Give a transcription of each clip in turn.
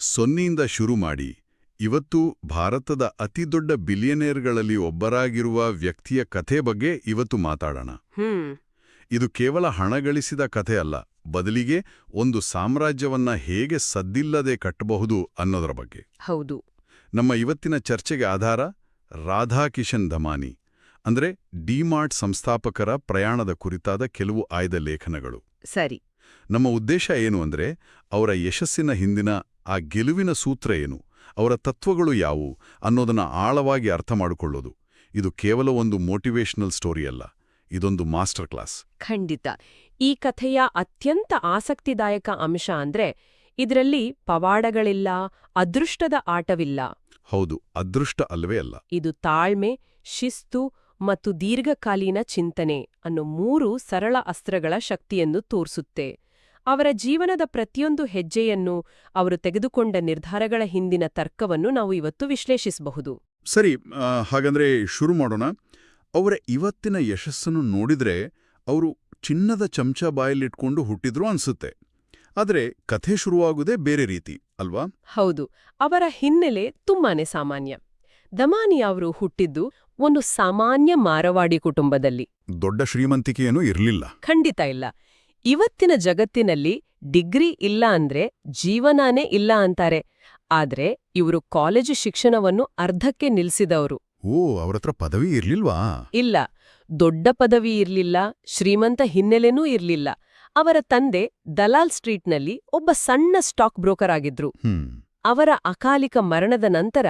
ಸೊನ್ನೆಯಿಂದ ಶುರು ಮಾಡಿ ಇವತ್ತು ಭಾರತದ ಅತಿದೊಡ್ಡ ಬಿಲಿಯನೇರ್ಗಳಲ್ಲಿ ಒಬ್ಬರಾಗಿರುವ ವ್ಯಕ್ತಿಯ ಕಥೆ ಬಗ್ಗೆ ಇವತ್ತು ಮಾತಾಡೋಣ. ಇದು ಕೇವಲ ಹಣ ಗಳಿಸಿದ ಕಥೆ ಅಲ್ಲ ಬದಲಿಗೆ ಒಂದು ಸಾಮ್ರಾಜ್ಯವನ್ನ ಹೇಗೆ ಸದ್ದಿಲ್ಲದೆ ಕಟ್ಟಬಹುದು ಅನ್ನೋದರ ಬಗ್ಗೆ. ಹೌದು. ನಮ್ಮ ಇವತ್ತಿನ ಚರ್ಚೆಗೆ ಆಧಾರ ರಾಧಾಕಿಶನ್ ಧಮಾನಿ ಅಂದ್ರೆ ಡಿಮಾರ್ಟ್ ಸಂಸ್ಥಾಪಕರ ಪ್ರಯಾಣದ ಕುರಿತಾದ ಕೆಲವು ಆಯ್ದ ಲೇಖನಗಳು. ಸರಿ. ನಮ್ಮ ಉದ್ದೇಶ ಏನು ಅಂದ್ರೆ ಅವರ ಯಶಸ್ಸಿನ ಹಿಂದಿನ ಆ ಗೆಲುವಿನ ಸೂತ್ರ ಏನು ಅವರ ತತ್ವಗಳು ಯಾವುವು ಅನ್ನೋದನ್ನ ಆಳವಾಗಿ ಅರ್ಥ ಮಾಡಿಕೊಳ್ಳೋದು. ಇದು ಕೇವಲ ಒಂದು ಮೋಟಿವೇಶನಲ್ ಸ್ಟೋರಿ ಅಲ್ಲ ಇದೊಂದು ಮಾಸ್ಟರ್ ಕ್ಲಾಸ್. ಖಂಡಿತ. ಈ ಕಥೆಯ ಅತ್ಯಂತ ಆಸಕ್ತಿದಾಯಕ ಅಂಶ ಅಂದ್ರೆ ಇದರಲ್ಲಿ ಪವಾಡಗಳಿಲ್ಲ ಅದೃಷ್ಟದ ಆಟವಿಲ್ಲ. ಹೌದು ಅದೃಷ್ಟ ಅಲ್ವೇ ಅಲ್ಲ. ಇದು ತಾಳ್ಮೆ ಶಿಸ್ತು ಮತ್ತು ದೀರ್ಘಕಾಲೀನ ಚಿಂತನೆ ಅನ್ನೋ ಮೂರು ಸರಳ ಅಸ್ತ್ರಗಳ ಶಕ್ತಿಯನ್ನು ತೋರಿಸುತ್ತೆ. ಅವರ ಜೀವನದ ಪ್ರತಿಯೊಂದು ಹೆಜ್ಜೆಯನ್ನು ಅವರು ತೆಗೆದುಕೊಂಡ ನಿರ್ಧಾರಗಳ ಹಿಂದಿನ ತರ್ಕವನ್ನು ನಾವು ಇವತ್ತು ವಿಶ್ಲೇಷಿಸಬಹುದು. ಸರಿ ಹಾಗಂದ್ರೆ ಶುರು ಮಾಡೋಣ. ಅವರ ಇವತ್ತಿನ ಯಶಸ್ಸನ್ನು ನೋಡಿದ್ರೆ ಅವರು ಚಿನ್ನದ ಚಮಚ ಬಾಯಲ್ಲಿಟ್ಕೊಂಡು ಹುಟ್ಟಿದ್ರು ಅನ್ಸುತ್ತೆ. ಆದರೆ ಕಥೆ ಶುರುವಾಗುವುದೇ ಬೇರೆ ರೀತಿ ಅಲ್ವಾ? ಹೌದು ಅವರ ಹಿನ್ನೆಲೆ ತುಂಬಾನೇ ಸಾಮಾನ್ಯ. ದಮಾನಿ ಅವರು ಹುಟ್ಟಿದ್ದು ಒಂದು ಸಾಮಾನ್ಯ ಮಾರವಾಡಿ ಕುಟುಂಬದಲ್ಲಿ. ದೊಡ್ಡ ಶ್ರೀಮಂತಿಕೆಯೇನೂ ಇರಲಿಲ್ಲ. ಖಂಡಿತ ಇಲ್ಲ. ಇವತ್ತಿನ ಜಗತ್ತಿನಲ್ಲಿ ಡಿಗ್ರಿ ಇಲ್ಲ ಅಂದ್ರೆ ಜೀವನಾನೇ ಇಲ್ಲ ಅಂತಾರೆ. ಆದ್ರೆ ಇವರು ಕಾಲೇಜು ಶಿಕ್ಷಣವನ್ನು ಅರ್ಧಕ್ಕೆ ನಿಲ್ಸಿದವರು. ಓ ಅವರತ್ರ ಪದವಿ ಇರ್ಲಿಲ್ವಾ? ಇಲ್ಲ. ದೊಡ್ಡ ಪದವಿ ಇರ್ಲಿಲ್ಲ ಶ್ರೀಮಂತ ಹಿನ್ನೆಲೆನೂ ಇರ್ಲಿಲ್ಲ. ಅವರ ತಂದೆ ದಲಾಲ್ ಸ್ಟ್ರೀಟ್ನಲ್ಲಿ ಒಬ್ಬ ಸಣ್ಣ ಸ್ಟಾಕ್ ಬ್ರೋಕರ್ ಆಗಿದ್ರು. ಅವರ ಅಕಾಲಿಕ ಮರಣದ ನಂತರ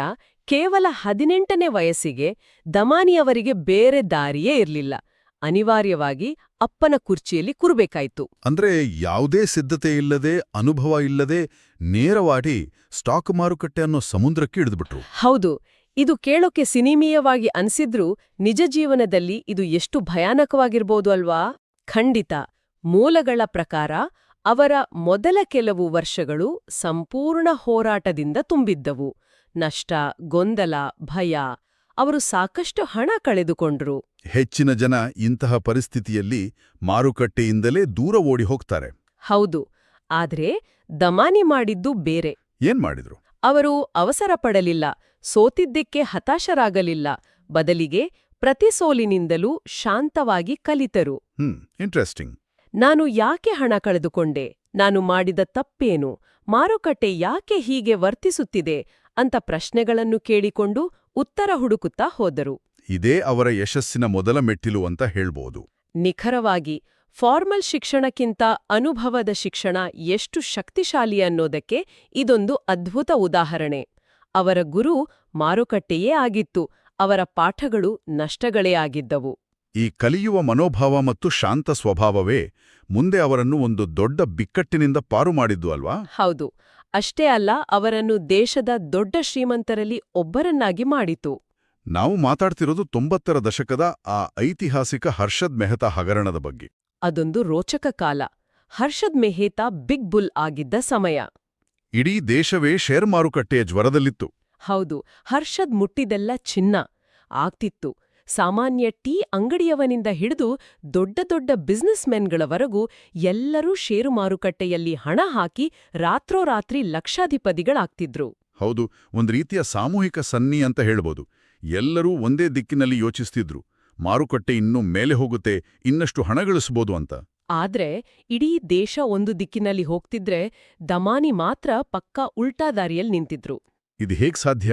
ಕೇವಲ ಹದಿನೆಂಟನೇ ವಯಸ್ಸಿಗೆ ದಮಾನಿಯವರಿಗೆ ಬೇರೆ ದಾರಿಯೇ ಇರಲಿಲ್ಲ. ಅನಿವಾರ್ಯವಾಗಿ ಅಪ್ಪನ ಕುರ್ಚಿಯಲ್ಲಿ ಕೂರ್ಬೇಕಾಯ್ತು. ಅಂದ್ರೆ ಯಾವುದೇ ಸಿದ್ಧತೆ ಇಲ್ಲದೆ ಅನುಭವ ಇಲ್ಲದೆ ನೇರವಾಗಿ ಸ್ಟಾಕ್ ಮಾರುಕಟ್ಟೆ ಅನ್ನೋ ಸಮುದ್ರಕ್ಕೆ ಇಳಿದ್ಬಿಟ್ರು. ಹೌದು ಇದು ಕೇಳೋಕೆ ಸಿನಿಮೀಯವಾಗಿ ಅನ್ಸಿದ್ರೂ ನಿಜ ಜೀವನದಲ್ಲಿ ಇದು ಎಷ್ಟು ಭಯಾನಕವಾಗಿರ್ಬೋದು ಅಲ್ವಾ? ಖಂಡಿತ ಮೂಲಗಳ ಪ್ರಕಾರ ಅವರ ಮೊದಲ ಕೆಲವು ವರ್ಷಗಳು ಸಂಪೂರ್ಣ ಹೋರಾಟದಿಂದ ತುಂಬಿದ್ದವು. ನಷ್ಟ ಗೊಂದಲ ಭಯ ಅವರು ಸಾಕಷ್ಟು ಹಣ ಕಳೆದುಕೊಂಡ್ರು. ಹೆಚ್ಚಿನ ಜನ ಇಂತಹ ಪರಿಸ್ಥಿತಿಯಲ್ಲಿ ಮಾರುಕಟ್ಟೆಯಿಂದಲೇ ದೂರ ಓಡಿ ಹೋಗ್ತಾರೆ. ಹೌದು ಆದ್ರೆ ದಮಾನಿ ಮಾಡಿದ್ದು ಬೇರೆ. ಏನ್ ಮಾಡಿದ್ರು? ಅವರು ಅವಸರ ಪಡಲಿಲ್ಲ ಸೋತಿದ್ದಕ್ಕೆ ಹತಾಶರಾಗಲಿಲ್ಲ ಬದಲಿಗೆ ಪ್ರತಿ ಸೋಲಿನಿಂದಲೂ ಶಾಂತವಾಗಿ ಕಲಿತರು. ಹ್ಮ್ ಇಂಟ್ರೆಸ್ಟಿಂಗ್ ನಾನು ಯಾಕೆ ಹಣ ಕಳೆದುಕೊಂಡೆ? ನಾನು ಮಾಡಿದ ತಪ್ಪೇನು? ಮಾರುಕಟ್ಟೆ ಯಾಕೆ ಹೀಗೆ ವರ್ತಿಸುತ್ತಿದೆ? ಅಂತ ಪ್ರಶ್ನೆಗಳನ್ನು ಕೇಳಿಕೊಂಡು ಉತ್ತರ ಹುಡುಕುತ್ತಾ ಹೋದರು. ಇದೇ ಅವರ ಯಶಸ್ಸಿನ ಮೊದಲ ಮೆಟ್ಟಿಲು ಅಂತ ಹೇಳ್ಬೋದು. ನಿಖರವಾಗಿ ಫಾರ್ಮಲ್ ಶಿಕ್ಷಣಕ್ಕಿಂತ ಅನುಭವದ ಶಿಕ್ಷಣ ಎಷ್ಟು ಶಕ್ತಿಶಾಲಿ ಅನ್ನೋದಕ್ಕೆ ಇದೊಂದು ಅದ್ಭುತ ಉದಾಹರಣೆ. ಅವರ ಗುರು ಮಾರುಕಟ್ಟೆಯೇ ಆಗಿತ್ತು ಅವರ ಪಾಠಗಳು ನಷ್ಟಗಳೇ ಆಗಿದ್ದವು. ಈ ಕಲಿಯುವ ಮನೋಭಾವ ಮತ್ತು ಶಾಂತ ಸ್ವಭಾವವೇ ಮುಂದೆ ಅವರನ್ನು ಒಂದು ದೊಡ್ಡ ಬಿಕ್ಕಟ್ಟಿನಿಂದ ಪಾರು ಮಾಡಿದ್ದು ಅಲ್ವಾ? ಹೌದು. ಅಷ್ಟೇ ಅಲ್ಲ ಅವರನ್ನು ದೇಶದ ದೊಡ್ಡ ಶ್ರೀಮಂತರಲ್ಲಿ ಒಬ್ಬರನ್ನಾಗಿ ಮಾಡಿತು. ನಾವು ಮಾತಾಡ್ತಿರೋದು ತೊಂಬತ್ತರ ದಶಕದ ಆ ಐತಿಹಾಸಿಕ ಹರ್ಷದ್ ಮೆಹ್ತಾ ಹಗರಣದ ಬಗ್ಗೆ. ಅದೊಂದು ರೋಚಕ ಕಾಲ. ಹರ್ಷದ್ ಮೆಹೇತಾ ಬಿಗ್ ಬುಲ್ ಆಗಿದ್ದ ಸಮಯ. ಇಡೀ ದೇಶವೇ ಷೇರ್ ಮಾರುಕಟ್ಟೆಯ ಜ್ವರದಲ್ಲಿತ್ತು. ಹೌದು ಹರ್ಷದ್ ಮುಟ್ಟಿದೆಲ್ಲ ಚಿನ್ನ. ಆಗ್ತಿತ್ತು. ಸಾಮಾನ್ಯ ಟೀ ಅಂಗಡಿಯವನಿಂದ ಹಿಡಿದು ದೊಡ್ಡ ದೊಡ್ಡ ಬಿಸ್ನೆಸ್ ಮೆನ್ಗಳವರೆಗೂ ಎಲ್ಲರೂ ಷೇರು ಮಾರುಕಟ್ಟೆಯಲ್ಲಿ ಹಣ ಹಾಕಿ ರಾತ್ರೋರಾತ್ರಿ ಲಕ್ಷಾಧಿಪತಿಗಳಾಗ್ತಿದ್ರು. ಹೌದು ಒಂದು ರೀತಿಯ ಸಾಮೂಹಿಕ ಸನ್ನಿ ಅಂತ ಹೇಳ್ಬೋದು. ಎಲ್ಲರೂ ಒಂದೇ ದಿಕ್ಕಿನಲ್ಲಿ ಯೋಚಿಸ್ತಿದ್ರು. ಮಾರುಕಟ್ಟೆ ಇನ್ನೂ ಮೇಲೆ ಹೋಗುತ್ತೆ ಇನ್ನಷ್ಟು ಹಣ ಗಳಿಸಬಹುದು ಅಂತ. ಆದ್ರೆ ಇಡೀ ದೇಶ ಒಂದು ದಿಕ್ಕಿನಲ್ಲಿ ಹೋಗ್ತಿದ್ರೆ ದಮಾನಿ ಮಾತ್ರ ಪಕ್ಕಾ ಉಲ್ಟಾ ದಾರಿಯಲ್ಲಿ ನಿಂತಿದ್ರು. ಇದು ಹೇಗ್ ಸಾಧ್ಯ?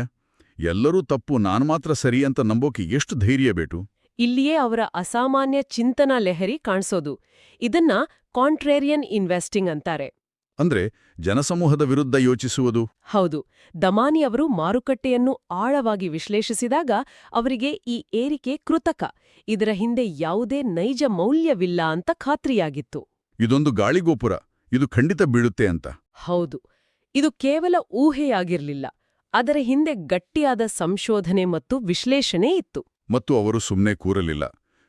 ಎಲ್ಲರೂ ತಪ್ಪು ನಾನು ಮಾತ್ರ ಸರಿ ಅಂತ ನಂಬೋಕೆ ಎಷ್ಟು ಧೈರ್ಯ ಬೇಟು? ಇಲ್ಲಿಯೇ ಅವರ ಅಸಾಮಾನ್ಯ ಚಿಂತನಾ ಲೆಹರಿ ಕಾಣಿಸೋದು. ಇದನ್ನ ಕಾಂಟ್ರೇರಿಯನ್ ಇನ್ವೆಸ್ಟಿಂಗ್ ಅಂತಾರೆ. ಅಂದ್ರೆ ಜನಸಮೂಹದ ವಿರುದ್ಧ ಯೋಚಿಸುವುದು? ಹೌದು. ದಮಾನಿ ಅವರು ಮಾರುಕಟ್ಟೆಯನ್ನು ಆಳವಾಗಿ ವಿಶ್ಲೇಷಿಸಿದಾಗ ಅವರಿಗೆ ಈ ಏರಿಕೆ ಕೃತಕ. ಇದರ ಹಿಂದೆ ಯಾವುದೇ ನೈಜ ಮೌಲ್ಯವಿಲ್ಲ ಅಂತ ಖಾತ್ರಿಯಾಗಿತ್ತು. ಇದೊಂದು ಗಾಳಿಗೋಪುರ. ಇದು ಖಂಡಿತ ಬೀಳುತ್ತೆ ಅಂತ. ಹೌದು. ಇದು ಕೇವಲ ಊಹೆಯಾಗಿರ್ಲಿಲ್ಲ. ಅದರ ಹಿಂದೆ ಗಟ್ಟಿಯಾದ ಸಂಶೋಧನೆ ಮತ್ತು ವಿಶ್ಲೇಷಣೆ ಇತ್ತು. ಮತ್ತು ಅವರು ಸುಮ್ಮನೆ ಕೂರಲಿಲ್ಲ.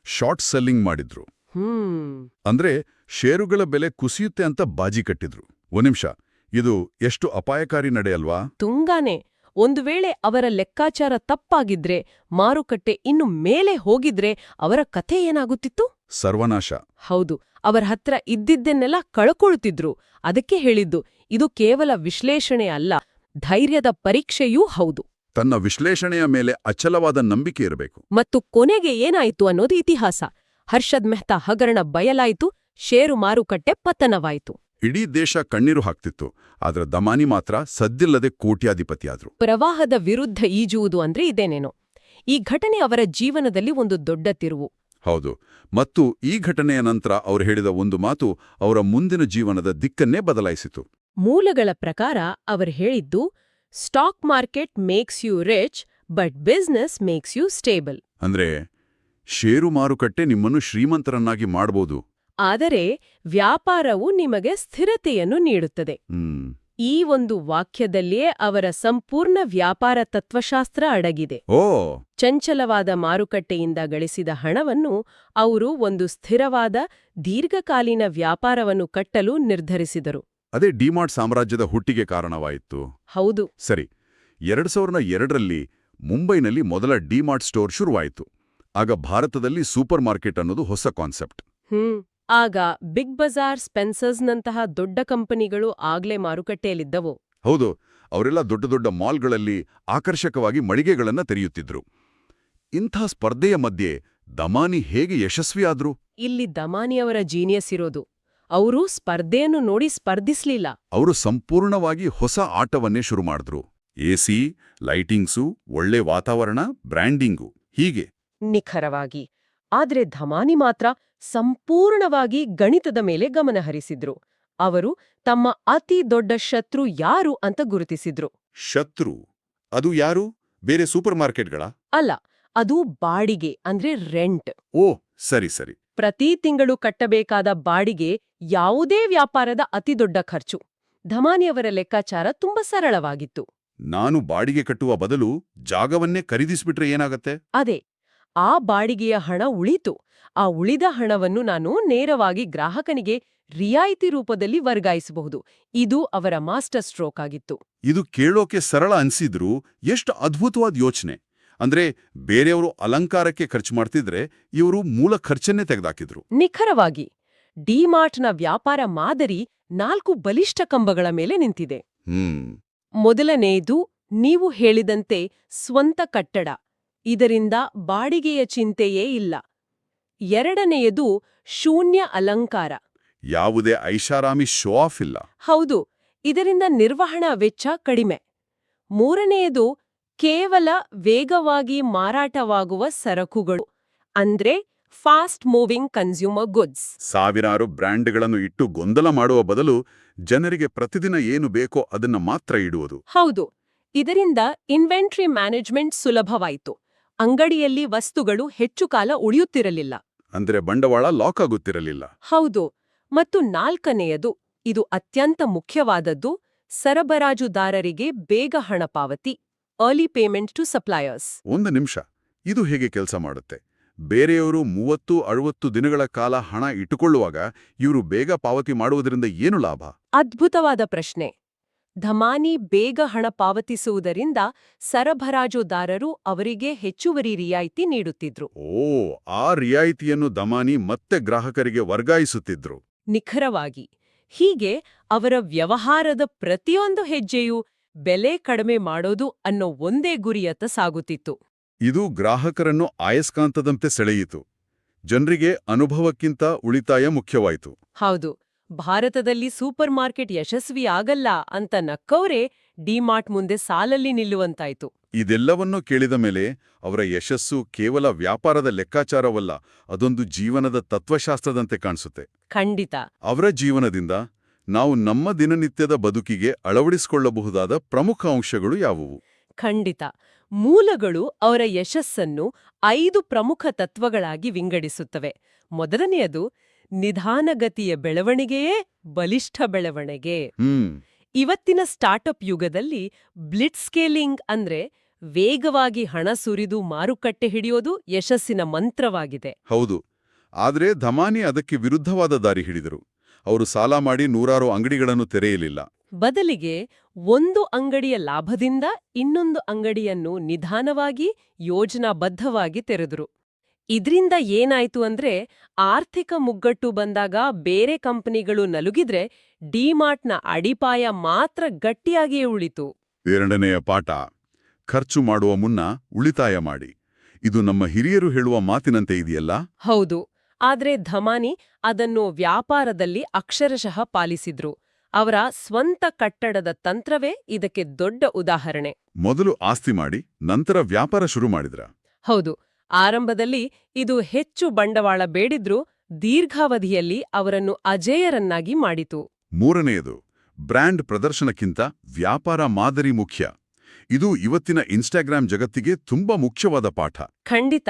ಶಾರ್ಟ್ ಸೆಲ್ಲಿಂಗ್ ಮಾಡಿದ್ರು. ಹ್ಮ್. ಅಂದ್ರೆ ಷೇರುಗಳ ಬೆಲೆ ಕುಸಿಯುತ್ತೆ ಅಂತ ಬಾಜಿ ಕಟ್ಟಿದ್ರು. ಒಂದ್ ನಿಮಿಷ ಇದು ಎಷ್ಟು ಅಪಾಯಕಾರಿ ನಡೆ ಅಲ್ವಾ? ತುಂಗಾನೆ ಒಂದು ವೇಳೆ ಅವರ ಲೆಕ್ಕಾಚಾರ ತಪ್ಪಾಗಿದ್ರೆ ಮಾರುಕಟ್ಟೆ ಇನ್ನು ಮೇಲೆ ಹೋಗಿದ್ರೆ ಅವರ ಕಥೆ ಏನಾಗುತ್ತಿತ್ತು? ಸರ್ವನಾಶ. ಹೌದು ಅವರ ಹತ್ರ ಇದ್ದಿದ್ದನ್ನೆಲ್ಲ ಕಳ್ಕೊಳ್ತಿದ್ರು. ಅದಕ್ಕೆ ಹೇಳಿದ್ದು ಇದು ಕೇವಲ ವಿಶ್ಲೇಷಣೆ ಅಲ್ಲ ಧೈರ್ಯದ ಪರೀಕ್ಷೆಯೂ ಹೌದು. ತನ್ನ ವಿಶ್ಲೇಷಣೆಯ ಮೇಲೆ ಅಚಲವಾದ ನಂಬಿಕೆ ಇರಬೇಕು. ಮತ್ತು ಕೊನೆಗೆ ಏನಾಯಿತು ಅನ್ನೋದು ಇತಿಹಾಸ. ಹರ್ಷದ್ ಮೆಹ್ತಾ ಹಗರಣ ಬಯಲಾಯಿತು ಷೇರು ಮಾರುಕಟ್ಟೆ ಪತನವಾಯಿತು. ಇಡೀ ದೇಶ ಕಣ್ಣೀರು ಹಾಕ್ತಿತ್ತು ಆದ್ರೆ ದಮಾನಿ ಮಾತ್ರ ಸದ್ದಿಲ್ಲದೆ ಕೋಟ್ಯಾಧಿಪತಿಯಾದ್ರು. ಪ್ರವಾಹದ ವಿರುದ್ಧ ಈಜುವುದು ಅಂದ್ರೆ ಇದೇನೇನೋ. ಈ ಘಟನೆ ಅವರ ಜೀವನದಲ್ಲಿ ಒಂದು ದೊಡ್ಡ ತಿರುವು. ಹೌದು ಮತ್ತು ಈ ಘಟನೆಯ ನಂತರ ಅವರು ಹೇಳಿದ ಒಂದು ಮಾತು ಅವರ ಮುಂದಿನ ಜೀವನದ ದಿಕ್ಕನ್ನೇ ಬದಲಾಯಿಸಿತು. ಮೂಲಗಳ ಪ್ರಕಾರ ಅವರು ಹೇಳಿದ್ದು stock market makes you rich but business makes you stable. ಅಂದ್ರೆ ಷೇರು ಮಾರುಕಟ್ಟೆ ನಿಮ್ಮನ್ನು ಶ್ರೀಮಂತರನ್ನಾಗಿ ಮಾಡಬಹುದು ಆದರೆ ವ್ಯಾಪಾರವು ನಿಮಗೆ ಸ್ಥಿರತೆಯನ್ನು ನೀಡುತ್ತದೆ. ಈ ಒಂದು ವಾಕ್ಯದಲ್ಲಿಯೇ ಅವರ ಸಂಪೂರ್ಣ ವ್ಯಾಪಾರ ತತ್ವಶಾಸ್ತ್ರ ಅಡಗಿದೆ. ಓ! ಚಂಚಲವಾದ ಮಾರುಕಟ್ಟೆಯಿಂದ ಗಳಿಸಿದ ಹಣವನ್ನು ಅವರು ಒಂದು ಸ್ಥಿರವಾದ ದೀರ್ಘಕಾಲೀನ ವ್ಯಾಪಾರವನ್ನು ಕಟ್ಟಲು ನಿರ್ಧರಿಸಿದರು. ಅದೇ ಡಿಮಾರ್ಟ್ ಸಾಮ್ರಾಜ್ಯದ ಹುಟ್ಟಿಗೆ ಕಾರಣವಾಯಿತು. ಹೌದು. ಸರಿ ಎರಡ್ ಸಾವಿರದ ಎರಡರಲ್ಲಿ ಮುಂಬೈನಲ್ಲಿ ಮೊದಲ ಡಿಮಾರ್ಟ್ ಸ್ಟೋರ್ ಶುರುವಾಯಿತು. ಆಗ ಭಾರತದಲ್ಲಿ ಸೂಪರ್ ಮಾರ್ಕೆಟ್ ಅನ್ನೋದು ಹೊಸ ಕಾನ್ಸೆಪ್ಟ್. ಹ್ಮ್ ಆಗ ಬಿಗ್ ಬಜಾರ್ ಸ್ಪೆನ್ಸರ್ಸ್ನಂತಹ ದೊಡ್ಡ ಕಂಪನಿಗಳು ಆಗ್ಲೇ ಮಾರುಕಟ್ಟೆಯಲ್ಲಿದ್ದವು. ಹೌದು ಅವರೆಲ್ಲ ದೊಡ್ಡ ದೊಡ್ಡ ಮಾಲ್ಗಳಲ್ಲಿ ಆಕರ್ಷಕವಾಗಿ ಮಳಿಗೆಗಳನ್ನ ತೆರೆಯುತ್ತಿದ್ರು. ಇಂಥ ಸ್ಪರ್ಧೆಯ ಮಧ್ಯೆ ದಮಾನಿ ಹೇಗೆ ಯಶಸ್ವಿಯಾದ್ರು? ಇಲ್ಲಿ ದಮಾನಿಯವರ ಜೀನಿಯಸ್ ಇರೋದು. ಅವರು ಸ್ಪರ್ಧೆಯನ್ನು ನೋಡಿ ಸ್ಪರ್ಧಿಸ್ಲಿಲ್ಲ. ಅವರು ಸಂಪೂರ್ಣವಾಗಿ ಹೊಸ ಆಟವನ್ನೇ ಶುರು ಮಾಡಿದ್ರು. ಎಸಿ ಲೈಟಿಂಗ್ಸು ಒಳ್ಳೆ ವಾತಾವರಣ ಬ್ರ್ಯಾಂಡಿಂಗು. ಹೀಗೆ. ನಿಖರವಾಗಿ. ಆದ್ರೆ ಧಮಾನಿ ಮಾತ್ರ ಸಂಪೂರ್ಣವಾಗಿ ಗಣಿತದ ಮೇಲೆ ಗಮನಹರಿಸಿದ್ರು ಅವರು ತಮ್ಮ ಅತಿ ದೊಡ್ಡ ಶತ್ರು ಯಾರು ಅಂತ ಗುರುತಿಸಿದ್ರು. ಶತ್ರು? ಅದು ಯಾರು? ಬೇರೆ ಸೂಪರ್ ಮಾರ್ಕೆಟ್ಗಳ? ಅಲ್ಲ ಅದು ಬಾಡಿಗೆ ಅಂದ್ರೆ ರೆಂಟ್. ಓ ಸರಿ ಸರಿ. ಪ್ರತಿ ತಿಂಗಳು ಕಟ್ಟಬೇಕಾದ ಬಾಡಿಗೆ ಯಾವುದೇ ವ್ಯಾಪಾರದ ಅತಿದೊಡ್ಡ ಖರ್ಚು. ಧಮಾನಿಯವರ ಲೆಕ್ಕಾಚಾರ ತುಂಬಾ ಸರಳವಾಗಿತ್ತು. ನಾನು ಬಾಡಿಗೆ ಕಟ್ಟುವ ಬದಲು ಜಾಗವನ್ನೇ ಖರೀದಿಸ್ಬಿಟ್ರೆ ಏನಾಗತ್ತೆ? ಅದೇ ಆ ಬಾಡಿಗೆಯ ಹಣ ಉಳಿತು. ಆ ಉಳಿದ ಹಣವನ್ನು ನಾನು ನೇರವಾಗಿ ಗ್ರಾಹಕನಿಗೆ ರಿಯಾಯಿತಿ ರೂಪದಲ್ಲಿ ವರ್ಗಾಯಿಸಬಹುದು. ಇದು ಅವರ ಮಾಸ್ಟರ್ ಸ್ಟ್ರೋಕ್ ಆಗಿತ್ತು. ಇದು ಕೇಳೋಕೆ ಸರಳ ಅನ್ಸಿದ್ರೂ ಎಷ್ಟು ಅದ್ಭುತವಾದ ಯೋಚನೆ. ಅಂದ್ರೆ ಬೇರೆಯವರು ಅಲಂಕಾರಕ್ಕೆ ಖರ್ಚು ಮಾಡ್ತಿದ್ರೆ ಇವರು ಮೂಲ ಖರ್ಚನ್ನೇ ತೆಗೆದಾಕಿದ್ರು. ನಿಖರವಾಗಿ ಡಿಮಾರ್ಟ್ನ ವ್ಯಾಪಾರ ಮಾದರಿ ನಾಲ್ಕು ಬಲಿಷ್ಠ ಕಂಬಗಳ ಮೇಲೆ ನಿಂತಿದೆ. ಮೊದಲನೆಯದು ನೀವು ಹೇಳಿದಂತೆ ಸ್ವಂತ ಕಟ್ಟಡ. ಇದರಿಂದ ಬಾಡಿಗೆಯ ಚಿಂತೆಯೇ ಇಲ್ಲ. ಎರಡನೆಯದು ಶೂನ್ಯ ಅಲಂಕಾರ. ಯಾವುದೇ ಐಷಾರಾಮಿ ಶೋ ಆಫ್ ಇಲ್ಲ. ಹೌದು ಇದರಿಂದ ನಿರ್ವಹಣಾ ವೆಚ್ಚ ಕಡಿಮೆ. ಮೂರನೆಯದು ಕೇವಲ ವೇಗವಾಗಿ ಮಾರಾಟವಾಗುವ ಸರಕುಗಳು ಅಂದ್ರೆ ಫಾಸ್ಟ್ ಮೂವಿಂಗ್ ಕನ್ಸ್ಯೂಮರ್ ಗುಡ್ಸ್. ಸಾವಿರಾರು ಬ್ರ್ಯಾಂಡ್ಗಳನ್ನು ಇಟ್ಟು ಗೊಂದಲ ಮಾಡುವ ಬದಲು ಜನರಿಗೆ ಪ್ರತಿದಿನ ಏನು ಬೇಕೋ ಅದನ್ನ ಮಾತ್ರ ಇಡುವುದು. ಹೌದು ಇದರಿಂದ ಇನ್ವೆಂಟ್ರಿ ಮ್ಯಾನೇಜ್ಮೆಂಟ್ ಸುಲಭವಾಯಿತು. ಅಂಗಡಿಯಲ್ಲಿ ವಸ್ತುಗಳು ಹೆಚ್ಚು ಕಾಲ ಉಳಿಯುತ್ತಿರಲಿಲ್ಲ. ಅಂದ್ರೆ ಬಂಡವಾಳ ಲಾಕ್ ಆಗುತ್ತಿರಲಿಲ್ಲ. ಹೌದು ಮತ್ತು ನಾಲ್ಕನೆಯದು ಇದು ಅತ್ಯಂತ ಮುಖ್ಯವಾದದ್ದು ಸರಬರಾಜುದಾರರಿಗೆ ಬೇಗ ಹಣ ಪಾವತಿ. ಅರ್ಲಿ ಪೇಮೆಂಟ್ ಟು ಸಪ್ಲೈಯರ್ಸ್ ಒಂದು ನಿಮಿಷ. ಇದು ಹೇಗೆ ಕೆಲಸ ಮಾಡುತ್ತೆ? ಬೇರೆಯವರು ಮೂವತ್ತು ಅರವತ್ತು ದಿನಗಳ ಕಾಲ ಹಣ ಇಟ್ಟುಕೊಳ್ಳುವಾಗ ಇವರು ಬೇಗ ಪಾವತಿ ಮಾಡುವುದರಿಂದ ಏನು ಲಾಭ? ಅದ್ಭುತವಾದ ಪ್ರಶ್ನೆ. ಧಮಾನಿ ಬೇಗ ಹಣ ಪಾವತಿಸುವುದರಿಂದ ಸರಬರಾಜುದಾರರು ಅವರಿಗೆ ಹೆಚ್ಚುವರಿ ರಿಯಾಯಿತಿ ನೀಡುತ್ತಿದ್ರು. ಓ ಆ ರಿಯಾಯಿತಿಯನ್ನು ಧಮಾನಿ ಮತ್ತೆ ಗ್ರಾಹಕರಿಗೆ ವರ್ಗಾಯಿಸುತ್ತಿದ್ರು. ನಿಖರವಾಗಿ. ಹೀಗೆ ಅವರ ವ್ಯವಹಾರದ ಪ್ರತಿಯೊಂದು ಹೆಜ್ಜೆಯೂ ಬೆಲೆ ಕಡಿಮೆ ಮಾಡೋದು ಅನ್ನೋ ಒಂದೇ ಗುರಿಯತ್ತ ಸಾಗುತ್ತಿತ್ತು. ಇದು ಗ್ರಾಹಕರನ್ನು ಆಯಸ್ಕಾಂತದಂತೆ ಸೆಳೆಯಿತು. ಜನರಿಗೆ ಅನುಭವಕ್ಕಿಂತ ಉಳಿತಾಯ ಮುಖ್ಯವಾಯಿತು. ಹೌದು ಭಾರತದಲ್ಲಿ ಸೂಪರ್ ಮಾರ್ಕೆಟ್ ಯಶಸ್ವಿ ಆಗಲ್ಲ ಅಂತ ನಕ್ಕವರೇ ಡಿಮಾರ್ಟ್ ಮುಂದೆ ಸಾಲಲ್ಲಿ ನಿಲ್ಲುವಂತಾಯ್ತು. ಇದೆಲ್ಲವನ್ನೂ ಕೇಳಿದ ಮೇಲೆ ಅವರ ಯಶಸ್ಸು ಕೇವಲ ವ್ಯಾಪಾರದ ಲೆಕ್ಕಾಚಾರವಲ್ಲ ಅದೊಂದು ಜೀವನದ ತತ್ವಶಾಸ್ತ್ರದಂತೆ ಕಾಣಿಸುತ್ತೆ. ಖಂಡಿತ. ಅವರ ಜೀವನದಿಂದ ನಾವು ನಮ್ಮ ದಿನನಿತ್ಯದ ಬದುಕಿಗೆ ಅಳವಡಿಸಿಕೊಳ್ಳಬಹುದಾದ ಪ್ರಮುಖ ಅಂಶಗಳು ಯಾವುವು? ಖಂಡಿತ. ಮೂಲಗಳು ಅವರ ಯಶಸ್ಸನ್ನು ಐದು ಪ್ರಮುಖ ತತ್ವಗಳಾಗಿ ವಿಂಗಡಿಸುತ್ತವೆ. ಮೊದಲನೆಯದು ನಿಧಾನಗತಿಯ ಬೆಳವಣಿಗೆಯೇ ಬಲಿಷ್ಠ ಬೆಳವಣಿಗೆ. ಇವತ್ತಿನ ಸ್ಟಾರ್ಟಪ್ ಯುಗದಲ್ಲಿ ಬ್ಲಿಟ್ ಸ್ಕೇಲಿಂಗ್ ಅಂದ್ರೆ ವೇಗವಾಗಿ ಹಣ ಸುರಿದು ಮಾರುಕಟ್ಟೆ ಹಿಡಿಯೋದು ಯಶಸ್ಸಿನ ಮಂತ್ರವಾಗಿದೆ. ಹೌದು. ಆದರೆ ಧಮಾನಿ ಅದಕ್ಕೆ ವಿರುದ್ಧವಾದ ದಾರಿ ಹಿಡಿದರು. ಅವರು ಸಾಲ ಮಾಡಿ ನೂರಾರು ಅಂಗಡಿಗಳನ್ನು ತೆರೆಯಲಿಲ್ಲ. ಬದಲಿಗೆ ಒಂದು ಅಂಗಡಿಯ ಲಾಭದಿಂದ ಇನ್ನೊಂದು ಅಂಗಡಿಯನ್ನು ನಿಧಾನವಾಗಿ ಯೋಜನಾಬದ್ಧವಾಗಿ ತೆರೆದರು. ಇದ್ರಿಂದ ಏನಾಯ್ತು ಅಂದ್ರೆ ಆರ್ಥಿಕ ಮುಗ್ಗಟ್ಟು ಬಂದಾಗ ಬೇರೆ ಕಂಪನಿಗಳು ನಲುಗಿದ್ರೆ ಡಿಮಾರ್ಟ್ನ ಅಡಿಪಾಯ ಮಾತ್ರ ಗಟ್ಟಿಯಾಗಿಯೇ ಉಳಿತು. ಎರಡನೆಯ ಪಾಠ ಖರ್ಚು ಮಾಡುವ ಮುನ್ನ ಉಳಿತಾಯ ಮಾಡಿ. ಇದು ನಮ್ಮ ಹಿರಿಯರು ಹೇಳುವ ಮಾತಿನಂತೆ ಇದೆಯಲ್ಲ? ಹೌದು. ಆದ್ರೆ ಧಮಾನಿ ಅದನ್ನು ವ್ಯಾಪಾರದಲ್ಲಿ ಅಕ್ಷರಶಃ ಪಾಲಿಸಿದ್ರು. ಅವರ ಸ್ವಂತ ಕಟ್ಟಡದ ತಂತ್ರವೇ ಇದಕ್ಕೆ ದೊಡ್ಡ ಉದಾಹರಣೆ. ಮೊದಲು ಆಸ್ತಿ ಮಾಡಿ ನಂತರ ವ್ಯಾಪಾರ ಶುರು ಮಾಡಿದ್ರ? ಹೌದು. ಆರಂಭದಲ್ಲಿ ಇದು ಹೆಚ್ಚು ಬಂಡವಾಳ ಬೇಡಿದ್ರೂ ದೀರ್ಘಾವಧಿಯಲ್ಲಿ ಅವರನ್ನು ಅಜೇಯರನ್ನಾಗಿ ಮಾಡಿತು. ಮೂರನೆಯದು ಬ್ರ್ಯಾಂಡ್ ಪ್ರದರ್ಶನಕ್ಕಿಂತ ವ್ಯಾಪಾರ ಮಾದರಿ ಮುಖ್ಯ. ಇದು ಇವತ್ತಿನ ಇನ್ಸ್ಟಾಗ್ರಾಂ ಜಗತ್ತಿಗೆ ತುಂಬಾ ಮುಖ್ಯವಾದ ಪಾಠ. ಖಂಡಿತ.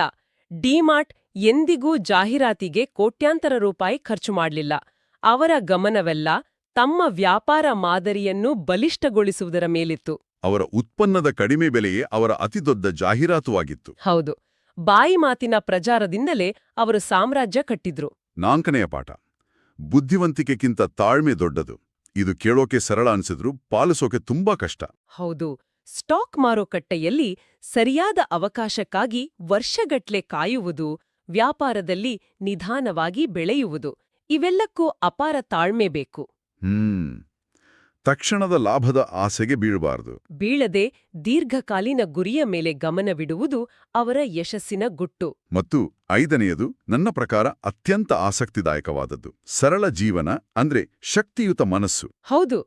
ಡಿಮಾರ್ಟ್ ಎಂದಿಗೂ ಜಾಹೀರಾತಿಗೆ ಕೋಟ್ಯಾಂತರ ರೂಪಾಯಿ ಖರ್ಚು ಮಾಡಲಿಲ್ಲ. ಅವರ ಗಮನವೆಲ್ಲ ತಮ್ಮ ವ್ಯಾಪಾರ ಮಾದರಿಯನ್ನು ಬಲಿಷ್ಠಗೊಳಿಸುವುದರ ಮೇಲಿತ್ತು. ಅವರ ಉತ್ಪನ್ನದ ಕಡಿಮೆ ಬೆಲೆಯೇ ಅವರ ಅತಿದೊಡ್ಡ ಜಾಹೀರಾತುವಾಗಿತ್ತು. ಹೌದು. ಬಾಯಿ ಮಾತಿನ ಪ್ರಚಾರದಿಂದಲೇ ಅವರು ಸಾಮ್ರಾಜ್ಯ ಕಟ್ಟಿದ್ರು. ನಾಲ್ಕನೆಯ ಪಾಠ. ಬುದ್ಧಿವಂತಿಕೆಗಿಂತ ತಾಳ್ಮೆ ದೊಡ್ಡದು. ಇದು ಕೇಳೋಕೆ ಸರಳ ಅನ್ಸಿದ್ರು ಪಾಲಿಸೋಕೆ ತುಂಬಾ ಕಷ್ಟ. ಹೌದು. ಸ್ಟಾಕ್ ಮಾರುಕಟ್ಟೆಯಲ್ಲಿ ಸರಿಯಾದ ಅವಕಾಶಕ್ಕಾಗಿ ವರ್ಷಗಟ್ಲೆ ಕಾಯುವುದು ವ್ಯಾಪಾರದಲ್ಲಿ ನಿಧಾನವಾಗಿ ಬೆಳೆಯುವುದು. ಇವೆಲ್ಲಕ್ಕೂ ಅಪಾರ ತಾಳ್ಮೆ ಬೇಕು. ಹ್ಮ್. ತಕ್ಷಣದ ಲಾಭದ ಆಸೆಗೆ ಬೀಳಬಾರದು. ಬೀಳದೆ ದೀರ್ಘಕಾಲೀನ ಗುರಿಯ ಮೇಲೆ ಗಮನವಿಡುವುದು ಅವರ ಯಶಸ್ಸಿನ ಗುಟ್ಟು. ಮತ್ತು ಐದನೆಯದು ನನ್ನ ಪ್ರಕಾರ ಅತ್ಯಂತ ಆಸಕ್ತಿದಾಯಕವಾದದ್ದು ಸರಳ ಜೀವನ ಅಂದ್ರೆ ಶಕ್ತಿಯುತ ಮನಸ್ಸು. ಹೌದು.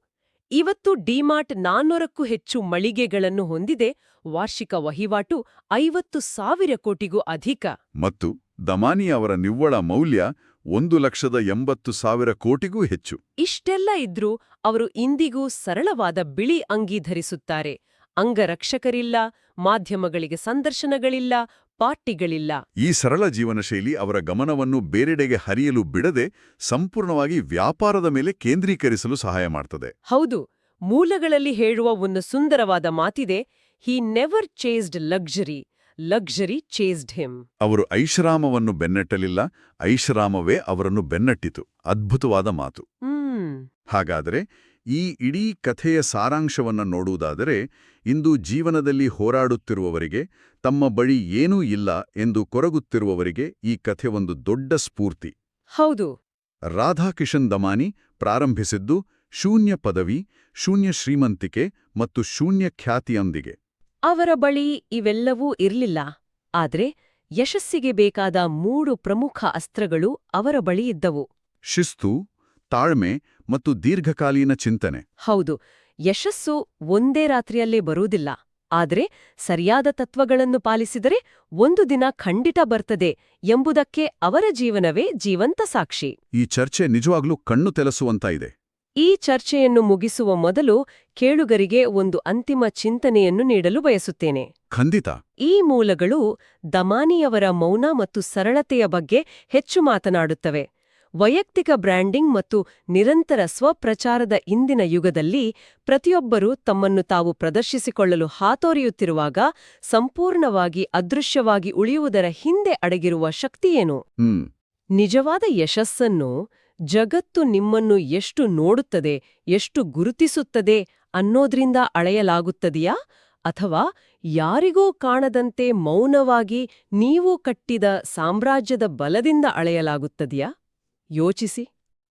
ಇವತ್ತು ಡಿಮಾರ್ಟ್ ನಾನ್ನೂರಕ್ಕೂ ಹೆಚ್ಚು ಮಳಿಗೆಗಳನ್ನು ಹೊಂದಿದೆ ವಾರ್ಷಿಕ ವಹಿವಾಟು ಐವತ್ತು ಸಾವಿರ ಕೋಟಿಗೂ ಅಧಿಕ. ಮತ್ತು ದಮಾನಿ ಅವರ ನಿವ್ವಳ ಮೌಲ್ಯ ಒಂದು ಲಕ್ಷದ ಎಂಬತ್ತು ಸಾವಿರ ಕೋಟಿಗೂ ಹೆಚ್ಚು. ಇಷ್ಟೆಲ್ಲ ಇದ್ರೂ ಅವರು ಇಂದಿಗೂ ಸರಳವಾದ ಬಿಳಿ ಅಂಗಿ ಧರಿಸುತ್ತಾರೆ. ಅಂಗರಕ್ಷಕರಿಲ್ಲ ಮಾಧ್ಯಮಗಳಿಗೆ ಸಂದರ್ಶನಗಳಿಲ್ಲ ಪಾರ್ಟಿಗಳಿಲ್ಲ. ಈ ಸರಳ ಜೀವನಶೈಲಿ ಅವರ ಗಮನವನ್ನು ಬೇರೆಡೆಗೆ ಹರಿಯಲು ಬಿಡದೆ ಸಂಪೂರ್ಣವಾಗಿ ವ್ಯಾಪಾರದ ಮೇಲೆ ಕೇಂದ್ರೀಕರಿಸಲು ಸಹಾಯ ಮಾಡ್ತದೆ. ಹೌದು ಮೂಲಗಳಲ್ಲಿ ಹೇಳುವ ಒಂದು ಸುಂದರವಾದ ಮಾತಿದೆ he never chased luxury luxury chased him ಅವರು ಐಷರಾಮವನ್ನು ಬೆನ್ನಟ್ಟಲಿಲ್ಲ ಐಷರಾಮವೇ ಅವರನ್ನು ಬೆನ್ನಟ್ಟಿತು. ಅದ್ಭುತವಾದ ಮಾತು. ಹಾಗಾದರೆ ಈ ಇಡೀ ಕಥೆಯ ಸಾರಾಂಶವನ್ನ ನೋಡುವುದಾದರೆ ಇಂದು ಜೀವನದಲ್ಲಿ ಹೋರಾಡುತ್ತಿರುವವರಿಗೆ ತಮ್ಮ ಬಳಿ ಏನೂ ಇಲ್ಲ ಎಂದು ಕೊರಗುತ್ತಿರುವವರಿಗೆ ಈ ಕಥೆ ಒಂದು ದೊಡ್ಡ ಸ್ಫೂರ್ತಿ. ಹೌದು. ರಾಧಾಕಿಶನ್ ದಮಾನಿ ಪ್ರಾರಂಭಿಸಿದ್ದು ಶೂನ್ಯ ಪದವಿ ಶೂನ್ಯ ಶ್ರೀಮಂತಿಕೆ ಮತ್ತು ಶೂನ್ಯ ಖ್ಯಾತಿಯೊಂದಿಗೆ. ಅವರ ಬಳಿ ಇವೆಲ್ಲವೂ ಇರ್ಲಿಲ್ಲ. ಆದ್ರೆ ಯಶಸ್ಸಿಗೆ ಬೇಕಾದ ಮೂರು ಪ್ರಮುಖ ಅಸ್ತ್ರಗಳು ಅವರ ಬಳಿ ಇದ್ದವು. ಶಿಸ್ತು ತಾಳ್ಮೆ ಮತ್ತು ದೀರ್ಘಕಾಲೀನ ಚಿಂತನೆ. ಹೌದು ಯಶಸ್ಸು ಒಂದೇ ರಾತ್ರಿಯಲ್ಲೇ ಬರುವುದಿಲ್ಲ. ಆದರೆ ಸರಿಯಾದ ತತ್ವಗಳನ್ನು ಪಾಲಿಸಿದರೆ ಒಂದು ದಿನ ಖಂಡಿತ ಬರ್ತದೆ ಎಂಬುದಕ್ಕೆ ಅವರ ಜೀವನವೇ ಜೀವಂತ ಸಾಕ್ಷಿ. ಈ ಚರ್ಚೆ ನಿಜವಾಗ್ಲೂ ಕಣ್ಣು ತೆಲಸುವಂತ ಇದೆ. ಈ ಚರ್ಚೆಯನ್ನು ಮುಗಿಸುವ ಮೊದಲು ಕೇಳುಗರಿಗೆ ಒಂದು ಅಂತಿಮ ಚಿಂತನೆಯನ್ನು ನೀಡಲು ಬಯಸುತ್ತೇನೆ. ಖಂಡಿತ. ಈ ಮೂಲಗಳು ದಮಾನಿಯವರ ಮೌನ ಮತ್ತು ಸರಳತೆಯ ಬಗ್ಗೆ ಹೆಚ್ಚು ಮಾತನಾಡುತ್ತವೆ. ವೈಯಕ್ತಿಕ ಬ್ರ್ಯಾಂಡಿಂಗ್ ಮತ್ತು ನಿರಂತರ ಸ್ವಪ್ರಚಾರದ ಇಂದಿನ ಯುಗದಲ್ಲಿ ಪ್ರತಿಯೊಬ್ಬರೂ ತಮ್ಮನ್ನು ತಾವು ಪ್ರದರ್ಶಿಸಿಕೊಳ್ಳಲು ಹಾತೊರೆಯುತ್ತಿರುವಾಗ ಸಂಪೂರ್ಣವಾಗಿ ಅದೃಶ್ಯವಾಗಿ ಉಳಿಯುವುದರ ಹಿಂದೆ ಅಡಗಿರುವ ಶಕ್ತಿಯೇನು ನಿಜವಾದ ಯಶಸ್ಸನ್ನು ಜಗತ್ತು ನಿಮ್ಮನ್ನು ಎಷ್ಟು ನೋಡುತ್ತದೆ, ಎಷ್ಟು ಗುರುತಿಸುತ್ತದೆ ಅನ್ನೋದ್ರಿಂದ ಅಳೆಯಲಾಗುತ್ತದೆಯಾ? ಅಥವಾ ಯಾರಿಗೂ ಕಾಣದಂತೆ ಮೌನವಾಗಿ ನೀವು ಕಟ್ಟಿದ ಸಾಮ್ರಾಜ್ಯದ ಬಲದಿಂದ ಅಳೆಯಲಾಗುತ್ತದೆಯಾ? ಯೋಚಿಸಿ.